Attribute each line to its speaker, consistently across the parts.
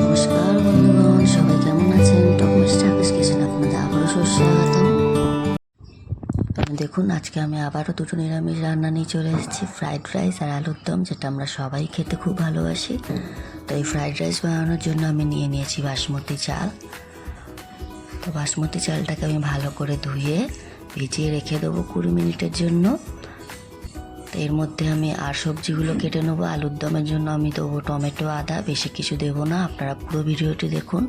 Speaker 1: নমস্কার সবাই কেমন দেখুন, আজকে আমি আবারও দুটো নিরামিষ রান্না নিয়ে চলে এসেছি। ফ্রাইড রাইস আর আলুর দম, যেটা আমরা সবাই খেতে খুব ভালোবাসি। তো এই ফ্রাইড রাইস বানানোর জন্য আমি নিয়ে নিয়েছি বাসমতি চাল। তো বাসমতি চালটাকে আমি ভালো করে ধুয়ে, ভিজিয়ে রেখে দেবো কুড়ি মিনিটের জন্য। তো এর মধ্যে আমি আর সবজিগুলো কেটে নেব, আলুর দমের জন্য আমি দেবো টমেটো, আদা, বেশি কিছু দেবো না। আপনারা পুরো ভিডিওটি দেখুন।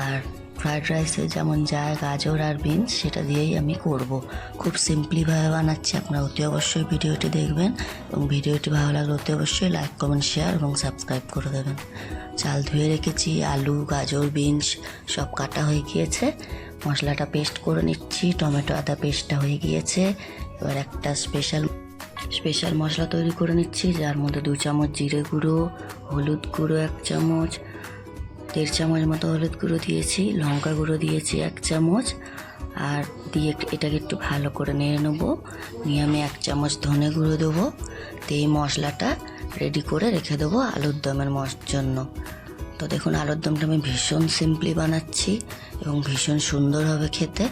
Speaker 1: আর ফ্রায়েড রাইসে যেমন যায় গাজর আর বিনস, সেটা দিয়েই আমি করব। খুব সিম্পলিভাবে বানাচ্ছি, আপনারা অতি অবশ্যই ভিডিওটি দেখবেন এবং ভিডিওটি ভালো লাগলে অতি অবশ্যই লাইক, কমেন্ট, শেয়ার এবং সাবস্ক্রাইব করে দেবেন। চাল ধুয়ে রেখেছি, আলু, গাজর, বিনস সব কাটা হয়ে গিয়েছে। মশলাটা পেস্ট করে নিচ্ছি, টমেটো, আদা পেস্টটা হয়ে গিয়েছে। এবার একটা স্পেশাল স্পেশাল মশলা তৈরি করে নিচ্ছি, যার মধ্যে দু চামচ জিরে গুঁড়ো, হলুদ গুঁড়ো এক চামচ, দেড় চামচ মতো হলুদ গুঁড়ো দিয়েছি, লঙ্কা গুঁড়ো দিয়েছি এক চামচ, আর দিয়ে এটাকে একটু ভালো করে নেড়ে নেব। নিয়ে আমি এক চামচ ধনে গুঁড়ো দেবো। এই মশলাটা রেডি করে রেখে দেবো আলুর দমের মশ জন্য। তো দেখুন, আলুর দমটা আমি ভীষণ সিম্পলি বানাচ্ছি এবং ভীষণ সুন্দর হবে খেতে।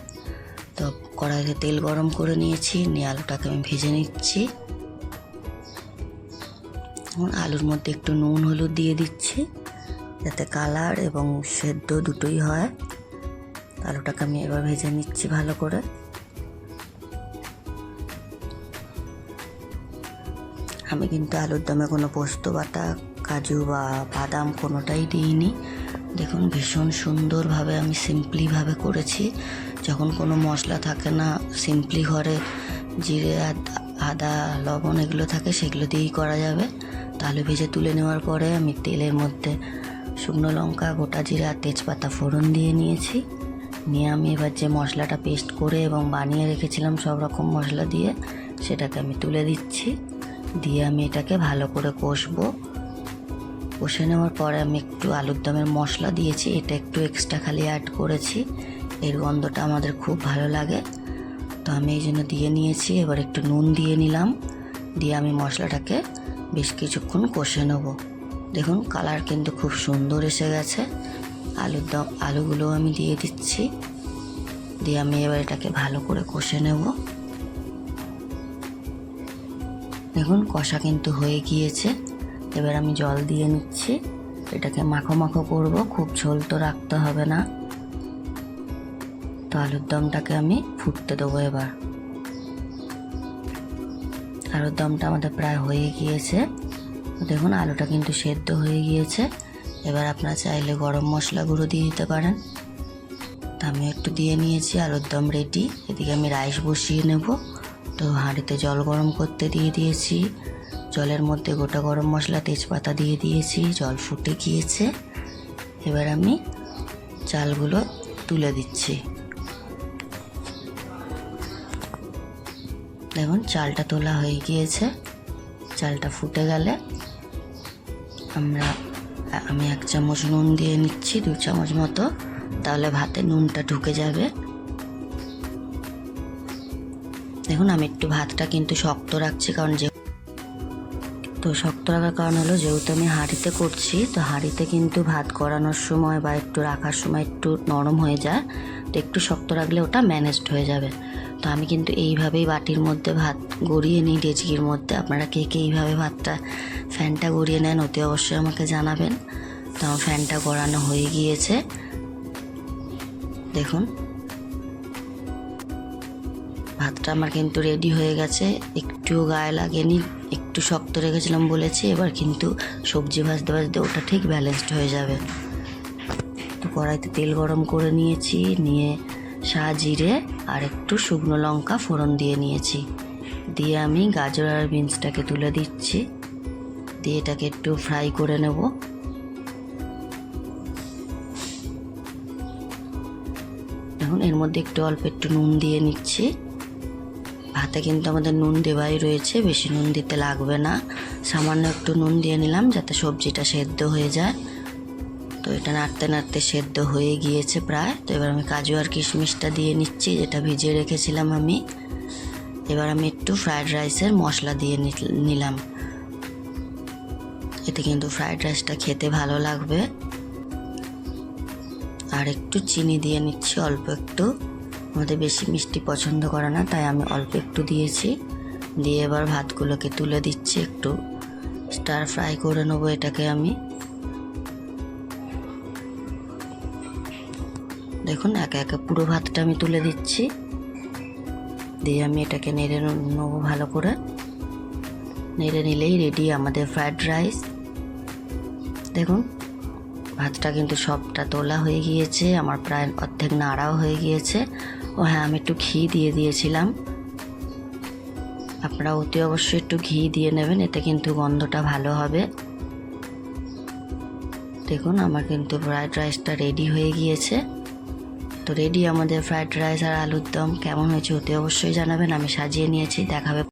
Speaker 1: তো কড়াইতে তেল গরম করে নিয়েছি, নিয়ে আলুটাকে আমি ভেজে নিচ্ছি। এখন আলুর মধ্যে একটু নুন, হলুদ দিয়ে দিচ্ছি, যাতে কালার এবং সেদ্ধ দুটোই হয়। আলুটাকে আমি এবার ভেজে নিচ্ছি ভালো করে। আমি কিন্তু আলুর দমে কোনো পোস্ত, বাটা, কাজু বা বাদাম কোনোটাই দিইনি। দেখুন, ভীষণ সুন্দরভাবে আমি সিম্পলিভাবে করেছি। যখন কোনো মশলা থাকে না, সিম্পলি ঘরে জিরে, আদ- লবণ এগুলো থাকে, সেগুলো দিয়েই করা যাবে। তাহলে ভেজে তুলে নেওয়ার পরে আমি তেলের মধ্যে শুকনো লঙ্কা, গোটা জিরে আর তেজপাতা ফোড়ন দিয়ে নিয়েছি। নিয়ে আমি এবার যে মশলাটা পেস্ট করে এবং বানিয়ে রেখেছিলাম সব রকম মশলা দিয়ে, সেটাকে আমি তুলে দিচ্ছি। দিয়ে আমি এটাকে ভালো করে কষবো। কষে নেওয়ার পরে আমি একটু আলুর দমের মশলা দিয়েছি। এটা একটু এক্সট্রা খালি অ্যাড করেছি। এর গন্ধটা আমাদের খুব ভালো লাগে। তো আমি এই জন্য দিয়ে নিয়েছি। এবার একটু নুন দিয়ে নিলাম। দিয়ে আমি মশলাটাকে বেশ কিছুক্ষণ কষে নেব। দেখুন কালার কিন্তু খুব সুন্দর এসে গেছে। আলুর দম আলুগুলো আমি দিয়ে দিচ্ছি। দিয়ে আমি এবার এটাকে ভালো করে কষে নেব। দেখুন, কষা কিন্তু হয়ে গিয়েছে। এবার আমি জল দিয়ে নিচ্ছি। এটাকে মাখো মাখো করব, খুব ঝোল তো রাখতে হবে না। তো আলুর দমটাকে আমি ফুটতে দেবো এবার। আলুর দমটা আমাদের প্রায় হয়ে গিয়েছে। দেখুন, আলুটা কিন্তু সেদ্ধ হয়ে গিয়েছে। এবার আপনারা চাইলে গরম মশলা গুঁড়ো দিয়ে দিতে পারেন। তা আমি একটু দিয়ে নিয়েছি, আলুর দম রেডি এদিকে আমি রাইস বসিয়ে নেব। তো হাঁড়িতে জল গরম করতে দিয়ে দিয়েছি। জলের মধ্যে গোটা গরম মশলা তেজপাতা দিয়ে দিয়েছি, জল ফুটে গিয়েছে। এবার আমি চালগুলো তুলে দিচ্ছি। দেখুন, চালটা তোলা হয়ে গিয়েছে। চালটা ফুটে গেলে আমরা, আমি এক চামচ নুন দিয়ে নিচ্ছি, দু চামচ মতো, তাহলে ভাতে নুনটা ঢুকে যাবে। দেখুন, আমি একটু ভাতটা কিন্তু শক্ত রাখছি, কারণ যে তো শক্ত রাখার কারণ হলো, যেহেতু আমি হাঁড়িতে করছি, তো হাঁড়িতে কিন্তু ভাত করানোর সময় বা একটু রাখার সময় একটু নরম হয়ে যায়, তো একটু শক্ত রাখলে ওটা ম্যানেজড হয়ে যাবে। তো আমি কিন্তু এইভাবেই বাটির মধ্যে ভাত গড়িয়ে নিই, ডেচকির মধ্যে। আপনারা কে কে এইভাবে ভাতটা, ফ্যানটা গড়িয়ে নেন, অতি অবশ্যই আমাকে জানাবেন। তো আমার ফ্যানটা গড়ানো হয়ে গিয়েছে। দেখুন। ভাতটা আমার কিন্তু রেডি হয়ে গেছে। একটুও গায়ে লাগেনি একটু শক্ত রেখেছিলাম বলেছি, এবার কিন্তু সবজি ভাজতে ভাজতে ওটা ঠিক ব্যালেন্সড হয়ে যাবে। তো কড়াইতে তেল গরম করে নিয়েছি, নিয়ে সা জিরে আর একটু শুকনো লঙ্কা ফোড়ন দিয়ে নিয়েছি। দিয়ে আমি গাজর আর বিনসটাকে তুলে দিচ্ছি। দিয়ে এটাকে একটু ফ্রাই করে নেব। এখন এর মধ্যে একটু অল্প একটু নুন দিয়ে নিচ্ছি। ভাতে কিন্তু আমাদের নুন দেওয়াই রয়েছে, বেশি নুন দিতে লাগবে না। সামান্য একটু নুন দিয়ে নিলাম যাতে সবজিটা সেদ্ধ হয়ে যায়। তো এটা নাড়তে নাড়তে সেদ্ধ হয়ে গিয়েছে প্রায়। তো এবার আমি কাজু আর কিশমিশটা দিয়ে নিচ্ছি, যেটা ভিজিয়ে রেখেছিলাম আমি। এবার আমি একটু ফ্রায়েড রাইসের মশলা দিয়ে নিলাম। এতে কিন্তু ফ্রায়েড রাইসটা খেতে ভালো লাগবে। আর একটু চিনি দিয়ে নিচ্ছি, অল্প একটু। আমাদের বেশি মিষ্টি পছন্দ করে না, তাই আমি অল্প একটু দিয়েছি। দিয়ে এবার ভাতগুলোকে তুলে দিচ্ছি একটু। স্টার ফ্রাই করে নেব এটাকে আমি। দেখুন, একে একে পুরো ভাতটা আমি তুলে দিচ্ছি। দিয়ে আমি এটাকে নেড়ে নেব ভালো করে। নেড়ে নিলেই রেডি আমাদের ফ্রায়েড রাইস দেখুন, ভাতটা কিন্তু সবটা তোলা হয়ে গিয়েছে, আমার প্রায় অর্ধেক নাড়াও হয়ে গিয়েছে। ও হ্যাঁ আমি একটু ঘি দিয়ে দিয়েছিলাম। আপনারা অতি অবশ্যই একটু ঘি দিয়ে নেবেন, এতে কিন্তু গন্ধটা ভালো হবে। দেখুন, আমার কিন্তু ফ্রায়েড রাইসটা রেডি হয়ে গিয়েছে। তো রেডি আমাদের ফ্রায়েড রাইস আর আলুর দম কেমন হয়েছে অতি অবশ্যই জানাবেন, আমি সাজিয়ে নিয়েছি, দেখাবে